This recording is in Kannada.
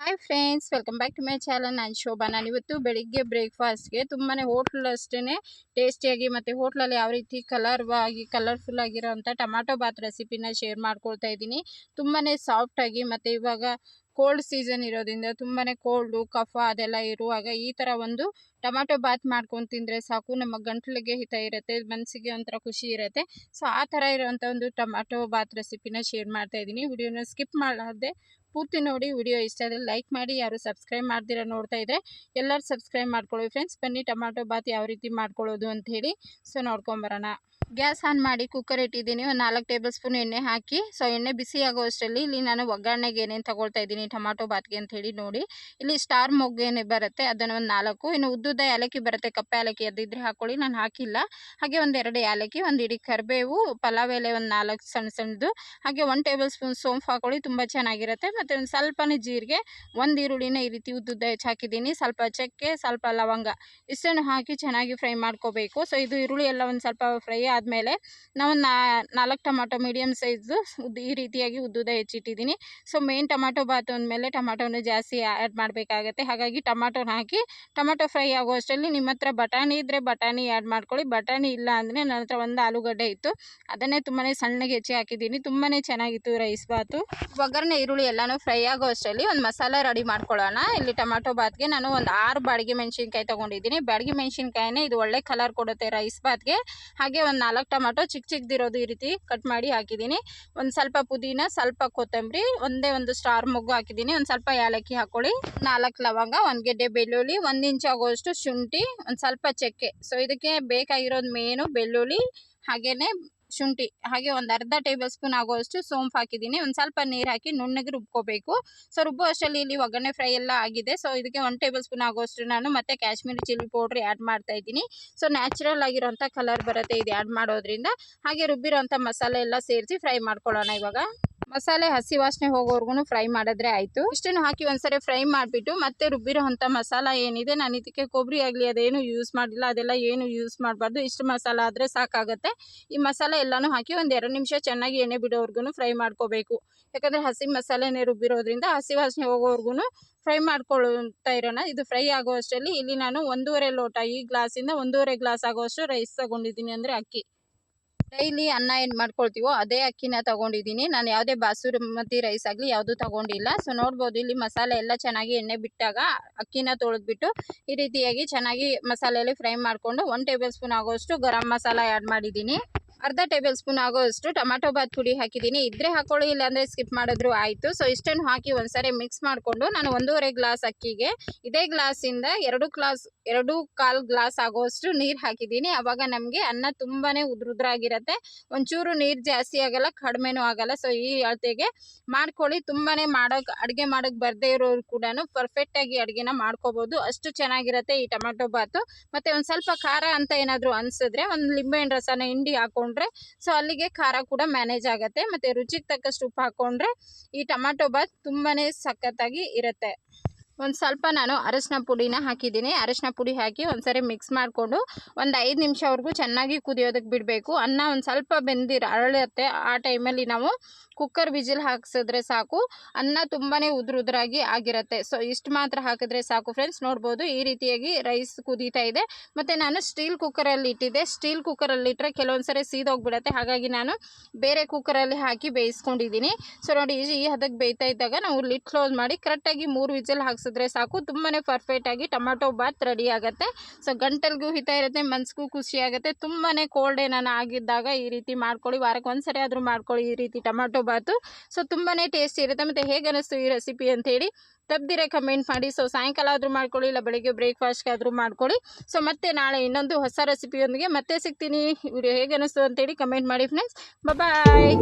Hi friends welcome back to my channel ನಾನು ಶೋಭಾ. ನಾನು ಇವತ್ತು ಬೆಳಿಗ್ಗೆ ಬ್ರೇಕ್ಫಾಸ್ಟ್ಗೆ ತುಂಬಾ ಹೋಟ್ಲ್ ಅಷ್ಟೇ ಟೇಸ್ಟಿಯಾಗಿ ಮತ್ತು ಹೋಟ್ಲಲ್ಲಿ ಯಾವ ರೀತಿ ಕಲರ್ ಆಗಿ ಕಲರ್ಫುಲ್ ಆಗಿರೋಂಥ ಟೊಮ್ಯಾಟೊ ಬಾತ್ ರೆಸಿಪಿನ ಶೇರ್ ಮಾಡ್ಕೊಳ್ತಾ ಇದ್ದೀನಿ. ತುಂಬಾ ಸಾಫ್ಟಾಗಿ ಮತ್ತು ಇವಾಗ ಕೋಲ್ಡ್ ಸೀಸನ್ ಇರೋದ್ರಿಂದ ತುಂಬಾ ಕೋಲ್ಡು ಕಫ ಅದೆಲ್ಲ ಇರುವಾಗ ಈ ಥರ ಒಂದು ಟೊಮ್ಯಾಟೊ ಬಾತ್ ಮಾಡ್ಕೊಂಡು ತಿಂದರೆ ಸಾಕು. ನಮ್ಮ ಗಂಟ್ಲಿಗೆ ಹಿತ ಇರುತ್ತೆ ಮನಸ್ಸಿಗೆ ಒಂಥರ ಖುಷಿ ಇರುತ್ತೆ. ಸೊ ಆ ಥರ ಇರೋವಂಥ ಒಂದು ಟೊಮ್ಯಾಟೊ ಬಾತ್ ರೆಸಿಪಿನ ಶೇರ್ ಮಾಡ್ತಾ ಇದ್ದೀನಿ. ವಿಡಿಯೋನ ಸ್ಕಿಪ್ ಮಾಡಲಾರ್ದೆ ಪೂರ್ತಿ ನೋಡಿ. ವಿಡಿಯೋ ಇಷ್ಟ ಆದರೆ ಲೈಕ್ ಮಾಡಿ. ಯಾರು ಸಬ್ಸ್ಕ್ರೈಬ್ ಮಾಡ್ದಿರ ನೋಡ್ತಾ ಇದ್ರೆ ಎಲ್ಲರೂ ಸಬ್ಸ್ಕ್ರೈಬ್ ಮಾಡ್ಕೊಳ್ಳಿ. ಫ್ರೆಂಡ್ಸ್ ಬನ್ನಿ ಟೊಮ್ಯಾಟೊ ಬಾತ್ ಯಾವ ರೀತಿ ಮಾಡ್ಕೊಳ್ಳೋದು ಅಂತ ಹೇಳಿ. ಸೊ ನೋಡ್ಕೊಂಬರೋಣ ಗ್ಯಾಸ್ ಆನ್ ಮಾಡಿ ಕುಕ್ಕರ್ ಇಟ್ಟಿದ್ದೀನಿ. ಒಂದು ನಾಲ್ಕು ಟೇಬಲ್ ಸ್ಪೂನ್ ಎಣ್ಣೆ ಹಾಕಿ, ಸೊ ಎಣ್ಣೆ ಬಿಸಿ ಆಗೋ ಅಷ್ಟರಲ್ಲಿ ಇಲ್ಲಿ ನಾನು ಒಗ್ಗರಣೆಗೆ ಏನೇನು ತಗೊಳ್ತಾ ಇದ್ದೀನಿ, ಟೊಮಾಟೊ ಬಾತ್ಗೆ ಅಂತ ಹೇಳಿ ನೋಡಿ. ಇಲ್ಲಿ ಸ್ಟಾರ್ ಮೊಗ್ಗು ಏನೇ ಬರುತ್ತೆ ಅದನ್ನು ಒಂದು ನಾಲ್ಕು, ಇನ್ನು ಉದ್ದುದ ಏಲಕ್ಕಿ ಬರುತ್ತೆ, ಕಪ್ಪೆ ಏಲಕ್ಕಿ ಅದಿದ್ರೆ ಹಾಕೊಳ್ಳಿ, ನಾನು ಹಾಕಿಲ್ಲ. ಹಾಗೆ ಒಂದು ಎರಡು ಏಲಕ್ಕಿ, ಒಂದು ಇಡೀ ಕರಿಬೇವು, ಪಲಾವ್ ಎಲೆ ಒಂದು ನಾಲ್ಕು ಸಣ್ಣ ಸಣ್ಣದು ಹಾಗೆ ಒಂದು ಟೇಬಲ್ ಸ್ಪೂನ್ ಸೋಂಪು ಹಾಕೊಳ್ಳಿ, ತುಂಬ ಚೆನ್ನಾಗಿರುತ್ತೆ. ಮತ್ತು ಒಂದು ಸ್ವಲ್ಪನೇ ಜೀರಿಗೆ, ಒಂದು ಈರುಳ್ಳಿನ ಈ ರೀತಿ ಉದ್ದುದ್ದ ಹೆಚ್ಚು ಹಾಕಿದ್ದೀನಿ. ಸ್ವಲ್ಪ ಚಕ್ಕೆ, ಸ್ವಲ್ಪ ಲವಂಗ, ಇಷ್ಟನ್ನು ಹಾಕಿ ಚೆನ್ನಾಗಿ ಫ್ರೈ ಮಾಡ್ಕೋಬೇಕು. ಸೊ ಇದು ಈರುಳ್ಳಿ ಎಲ್ಲ ಒಂದು ಸ್ವಲ್ಪ ಫ್ರೈ ಆದಮೇಲೆ ನಾವು ನಾಲ್ಕು ಟೊಮಾಟೊ ಮೀಡಿಯಮ್ ಸೈಜು ಉದ್ದು ಈ ರೀತಿಯಾಗಿ ಉದ್ದುದ ಹೆಚ್ಚಿಟ್ಟಿದ್ದೀನಿ. ಸೊ ಮೇನ್ ಟೊಮಾಟೊ ಬಾತ್ ಅಂದಮೇಲೆ ಟೊಮಾಟೊನ ಜಾಸ್ತಿ ಆ್ಯಡ್ ಮಾಡಬೇಕಾಗತ್ತೆ. ಹಾಗಾಗಿ ಟೊಮ್ಯಾಟೋನ ಹಾಕಿ ಟೊಮಾಟೊ ಫ್ರೈ ಆಗೋ ಅಷ್ಟರಲ್ಲಿ ನಿಮ್ಮ ಹತ್ರ ಬಟಾಣಿ ಇದ್ದರೆ ಬಟಾಣಿ ಆ್ಯಡ್ ಮಾಡ್ಕೊಳ್ಳಿ. ಬಟಾಣಿ ಇಲ್ಲ ಅಂದರೆ ನನ್ನ ಹತ್ರ ಒಂದು ಆಲೂಗಡ್ಡೆ ಇತ್ತು. ಅದನ್ನೇ ತುಂಬಾ ಸಣ್ಣಗೆ ಹೆಚ್ಚಿ ಹಾಕಿದ್ದೀನಿ. ತುಂಬಾ ಚೆನ್ನಾಗಿತ್ತು ರೈಸ್ ಬಾತು. ಒಗ್ಗರಣೆ, ಈರುಳ್ಳಿ ಎಲ್ಲನೂ ಫ್ರೈ ಆಗೋ ಅಷ್ಟರಲ್ಲಿ ಒಂದು ಮಸಾಲ ರೆಡಿ ಮಾಡ್ಕೊಳ್ಳೋಣ. ಇಲ್ಲಿ ಟೊಮಾಟೊ ಬಾತ್ಗೆ ನಾನು ಒಂದು ಆರು ಬಾಡಿಗೆ ಮೆಣಸಿನ್ಕಾಯಿ ತೊಗೊಂಡಿದ್ದೀನಿ. ಬಾಡಿಗೆ ಮೆಣಸಿನ್ಕಾಯಿನೇ ಇದು ಒಳ್ಳೆ ಕಲರ್ ಕೊಡುತ್ತೆ ರೈಸ್ ಬಾತ್ಗೆ. ಹಾಗೆ ಒಂದು ನಾಲ್ಕು ಟೊಮಾಟೊ ಚಿಕ್ಕ ಚಿಕ್ಕದಿರೋದು ಈ ರೀತಿ ಕಟ್ ಮಾಡಿ ಹಾಕಿದ್ದೀನಿ. ಒಂದು ಸ್ವಲ್ಪ ಪುದೀನ, ಸ್ವಲ್ಪ ಕೊತ್ತಂಬರಿ, ಒಂದೇ ಒಂದು ಸ್ಟಾರ್ ಮೊಗ್ಗು ಹಾಕಿದ್ದೀನಿ. ಒಂದು ಸ್ವಲ್ಪ ಏಲಕ್ಕಿ ಹಾಕೊಳ್ಳಿ. ನಾಲ್ಕು ಲವಂಗ, ಒಂದು ಗೆಡ್ಡೆ ಬೆಳ್ಳುಳ್ಳಿ, ಒಂದು ಇಂಚು ಆಗೋಷ್ಟು ಶುಂಠಿ, ಒಂದು ಸ್ವಲ್ಪ ಚಕ್ಕೆ. ಸೊ ಇದಕ್ಕೆ ಬೇಕಾಗಿರೋದು ಮೇನು ಬೆಳ್ಳುಳ್ಳಿ ಹಾಗೆಯೇ ಶುಂಠಿ, ಹಾಗೆ ಒಂದು ಅರ್ಧ ಟೇಬಲ್ ಸ್ಪೂನ್ ಆಗುವಷ್ಟು ಸೋಂಪು ಹಾಕಿದ್ದೀನಿ. ಒಂದು ಸ್ವಲ್ಪ ನೀರು ಹಾಕಿ ನುಣ್ಣಗೆ ರುಬ್ಕೋಬೇಕು. ಸೊ ರುಬ್ಬೋ ಅಷ್ಟರಲ್ಲಿ ಇಲ್ಲಿ ಒಗ್ಗರಣೆ ಫ್ರೈ ಎಲ್ಲ ಆಗಿದೆ. ಸೊ, ಇದಕ್ಕೆ ಒಂದು ಟೇಬಲ್ ಸ್ಪೂನ್ ಆಗುವಷ್ಟು ನಾನು ಮತ್ತೆ ಕಾಶ್ಮೀರಿ ಚಿಲ್ಲಿ ಪೌಡ್ರ್ ಆ್ಯಡ್ ಮಾಡ್ತಾ ಇದ್ದೀನಿ. ಸೊ, ನ್ಯಾಚುರಲ್ ಆಗಿರೋಂಥ ಕಲರ್ ಬರುತ್ತೆ ಇದು ಆ್ಯಡ್ ಮಾಡೋದ್ರಿಂದ. ಹಾಗೆ ರುಬ್ಬಿರೋಂಥ ಮಸಾಲೆ ಎಲ್ಲ ಸೇರಿಸಿ ಫ್ರೈ ಮಾಡ್ಕೊಳ್ಳೋಣ ಇವಾಗ. ಮಸಾಲೆ ಹಸಿ ವಾಸನೆ ಹೋಗೋವರೆಗೂ ಫ್ರೈ ಮಾಡಿದ್ರೆ ಆಯಿತು. ಇಷ್ಟನ್ನು ಹಾಕಿ ಒಂದ್ಸರಿ ಫ್ರೈ ಮಾಡಿಬಿಟ್ಟು ಮತ್ತೆ ರುಬ್ಬಿರೋ ಮಸಾಲ ಏನಿದೆ, ನಾನು ಇದಕ್ಕೆ ಕೊಬ್ಬರಿ ಆಗಲಿ ಅದೇನು ಯೂಸ್ ಮಾಡಿಲ್ಲ ಅದೆಲ್ಲ ಏನು ಯೂಸ್ ಮಾಡಬಾರ್ದು, ಇಷ್ಟು ಮಸಾಲ ಆದರೆ ಸಾಕಾಗುತ್ತೆ. ಈ ಮಸಾಲೆ ಎಲ್ಲನೂ ಹಾಕಿ ಒಂದು ಎರಡು ನಿಮಿಷ ಚೆನ್ನಾಗಿ ಎಣ್ಣೆ ಬಿಡೋವರೆಗೂ ಫ್ರೈ ಮಾಡ್ಕೋಬೇಕು. ಯಾಕಂದರೆ ಹಸಿ ಮಸಾಲೆನೇ ರುಬ್ಬಿರೋದ್ರಿಂದ ಹಸಿ ವಾಸನೆ ಹೋಗೋವರೆಗೂ ಫ್ರೈ ಮಾಡ್ಕೊಳ್ತಾ ಇರೋಣ. ಇದು ಫ್ರೈ ಆಗೋ ಅಷ್ಟರಲ್ಲಿ ಇಲ್ಲಿ ನಾನು ಒಂದೂವರೆ ಲೋಟ ಈ ಗ್ಲಾಸಿಂದ ಒಂದೂವರೆ ಗ್ಲಾಸ್ ಆಗೋಷ್ಟು ರೈಸ್ ತಗೊಂಡಿದ್ದೀನಿ ಅಂದರೆ ಅಕ್ಕಿ. ಡೈಲಿ ಅನ್ನ ಏನು ಮಾಡ್ಕೊಳ್ತೀವೋ ಅದೇ ಅಕ್ಕಿನ ತಗೊಂಡಿದ್ದೀನಿ. ನಾನು ಯಾವುದೇ ಬಾಸುಮತಿ ರೈಸ್ ಆಗಲಿ ಯಾವುದೂ ತಗೊಂಡಿಲ್ಲ. ಸೊ ನೋಡ್ಬೋದು ಇಲ್ಲಿ ಮಸಾಲೆ ಎಲ್ಲ ಚೆನ್ನಾಗಿ ಎಣ್ಣೆ ಬಿಟ್ಟಾಗ ಅಕ್ಕಿನ ತೊಳೆದ್ಬಿಟ್ಟು ಈ ರೀತಿಯಾಗಿ ಚೆನ್ನಾಗಿ ಮಸಾಲೆಯಲ್ಲಿ ಫ್ರೈ ಮಾಡಿಕೊಂಡು ಒನ್ ಟೇಬಲ್ ಸ್ಪೂನ್ ಆಗೋಷ್ಟು ಗರಂ ಮಸಾಲ ಆ್ಯಡ್ ಮಾಡಿದ್ದೀನಿ. ಅರ್ಧ ಟೇಬಲ್ ಸ್ಪೂನ್ ಆಗೋಷ್ಟು ಟೊಮ್ಯಾಟೋ ಬಾತ್ ಪುಡಿ ಹಾಕಿದ್ದೀನಿ. ಇದ್ರೆ ಹಾಕೊಳ್ಳಿ, ಇಲ್ಲಾಂದರೆ ಸ್ಕಿಪ್ ಮಾಡಿದ್ರು ಆಯಿತು. ಸೊ ಇಷ್ಟನ್ನು ಹಾಕಿ ಒಂದ್ಸರಿ ಮಿಕ್ಸ್ ಮಾಡಿಕೊಂಡು ನಾನು ಒಂದೂವರೆ ಗ್ಲಾಸ್ ಅಕ್ಕಿಗೆ ಇದೇ ಗ್ಲಾಸಿಂದ ಎರಡು ಗ್ಲಾಸ್ ಎರಡು ಕಾಲು ಗ್ಲಾಸ್ ಆಗೋಷ್ಟು ನೀರು ಹಾಕಿದ್ದೀನಿ. ಆವಾಗ ನಮಗೆ ಅನ್ನ ತುಂಬಾ ಉದ್ರುದ್ರಾಗಿರತ್ತೆ. ಒಂಚೂರು ನೀರು ಜಾಸ್ತಿ ಆಗಲ್ಲ, ಕಡಿಮೆನೂ ಆಗಲ್ಲ. ಸೊ ಈ ಅಳತೆಗೆ ಮಾಡ್ಕೊಳ್ಳಿ. ತುಂಬಾ ಮಾಡೋಕೆ, ಅಡುಗೆ ಮಾಡೋಕೆ ಬರದೇ ಇರೋರು ಕೂಡ ಪರ್ಫೆಕ್ಟಾಗಿ ಅಡುಗೆನ ಮಾಡ್ಕೋಬೋದು. ಅಷ್ಟು ಚೆನ್ನಾಗಿರುತ್ತೆ ಈ ಟೊಮ್ಯಾಟೊ ಬಾತು. ಮತ್ತು ಒಂದು ಸ್ವಲ್ಪ ಖಾರ ಅಂತ ಏನಾದರೂ ಅನಿಸಿದ್ರೆ ಒಂದು ಲಿಂಬೆಹಣ್ಣು ರಸನ, ಹಿಂಡಿ ಹಾಕ್ಕೊಂಡ್ರೆ ಸೊ ಅಲ್ಲಿಗೆ ಖಾರ ಕೂಡ ಮ್ಯಾನೇಜ್ ಆಗುತ್ತೆ. ಮತ್ತು ರುಚಿಗೆ ತಕ್ಕಷ್ಟು ಉಪ್ಪು ಹಾಕ್ಕೊಂಡ್ರೆ ಈ ಟೊಮಾಟೊ ಬಾತ್ ತುಂಬಾ ಸಖತ್ತಾಗಿ ಇರುತ್ತೆ. ಒಂದು ಸ್ವಲ್ಪ ನಾನು ಅರಶಿನ ಪುಡಿನ ಹಾಕಿದ್ದೀನಿ. ಅರಶಿನ ಪುಡಿ ಹಾಕಿ ಒಂದ್ಸರಿ ಮಿಕ್ಸ್ ಮಾಡಿಕೊಂಡು ಒಂದು ಐದು ನಿಮಿಷವರೆಗೂ ಚೆನ್ನಾಗಿ ಕುದಿಯೋದಕ್ಕೆ ಬಿಡಬೇಕು. ಅನ್ನ ಒಂದು ಸ್ವಲ್ಪ ಬೆಂದಿರ, ಅರಳುತ್ತೆ. ಆ ಟೈಮಲ್ಲಿ ನಾವು ಕುಕ್ಕರ್ ವಿಜಿಲ್ ಹಾಕ್ಸಿದ್ರೆ ಸಾಕು. ಅನ್ನ ತುಂಬಾ ಉದುರುದ್ರಾಗಿ ಆಗಿರುತ್ತೆ. ಸೊ ಇಷ್ಟು ಮಾತ್ರ ಹಾಕಿದ್ರೆ ಸಾಕು ಫ್ರೆಂಡ್ಸ್ ನೋಡ್ಬೋದು ಈ ರೀತಿಯಾಗಿ ರೈಸ್ ಕುದೀತಾ ಇದೆ. ಮತ್ತು ನಾನು ಸ್ಟೀಲ್ ಕುಕ್ಕರಲ್ಲಿ ಇಟ್ಟಿದ್ದೆ. ಸ್ಟೀಲ್ ಕುಕ್ಕರಲ್ಲಿ ಇಟ್ಟರೆ ಕೆಲವೊಂದು ಸರಿ ಸೀದೋಗ್ಬಿಡುತ್ತೆ. ಹಾಗಾಗಿ ನಾನು ಬೇರೆ ಕುಕ್ಕರಲ್ಲಿ ಹಾಕಿ ಬೇಯಿಸ್ಕೊಂಡಿದ್ದೀನಿ. ಸೊ ನೋಡಿ ಈ ಹದಕ್ಕೆ ಬೇಯ್ತಾ ಇದ್ದಾಗ ನಾವು ಲಿಟ್ ಕ್ಲೋಸ್ ಮಾಡಿ ಕರೆಕ್ಟಾಗಿ ಮೂರು ವಿಜಿಲ್ ಹಾಕ್ಸಿದ್ರೆ ಸಾಕು. ತುಂಬಾ ಪರ್ಫೆಕ್ಟಾಗಿ ಟೊಮ್ಯಾಟೊ ಬಾತ್ ರೆಡಿ ಆಗುತ್ತೆ. ಸೊ ಗಂಟಲ್ಗೂ ಹಿತ ಇರುತ್ತೆ, ಮನ್ಸಿಗೂ ಖುಷಿ ಆಗುತ್ತೆ. ತುಂಬಾ ಕೋಲ್ಡ್ ಏನಾನ ಆಗಿದ್ದಾಗ ಈ ರೀತಿ ಮಾಡ್ಕೊಳ್ಳಿ. ವಾರಕ್ಕೆ ಒಂದು ಸರಿ ಆದರೂ ಮಾಡ್ಕೊಳ್ಳಿ ಈ ರೀತಿ ಟೊಮ್ಯಾಟೊ ಬಾತು. ಸೊ ತುಂಬಾ ಟೇಸ್ಟಿ ಇರುತ್ತೆ. ಮತ್ತು ಹೇಗೆ ಅನಿಸ್ತು ಈ ರೆಸಿಪಿ ಅಂತೇಳಿ ತಪ್ಪದಿರೆ ಕಮೆಂಟ್ ಮಾಡಿ. ಸೊ ಸಾಯಂಕಾಲ ಆದರೂ ಮಾಡ್ಕೊಳ್ಳಿ, ಇಲ್ಲ ಬೆಳಗ್ಗೆ ಬ್ರೇಕ್ಫಾಸ್ಟ್ಗೆ ಆದರೂ ಮಾಡ್ಕೊಳ್ಳಿ. ಸೊ ಮತ್ತೆ ನಾಳೆ ಇನ್ನೊಂದು ಹೊಸ ರೆಸಿಪಿಯೊಂದಿಗೆ ಮತ್ತೆ ಸಿಗ್ತೀನಿ. ವಿಡಿಯೋ ಹೇಗೆ ಅನ್ನಿಸ್ತು ಅಂತೇಳಿ ಕಮೆಂಟ್ ಮಾಡಿ ಫ್ರೆಂಡ್ಸ್ ಬಾಯ್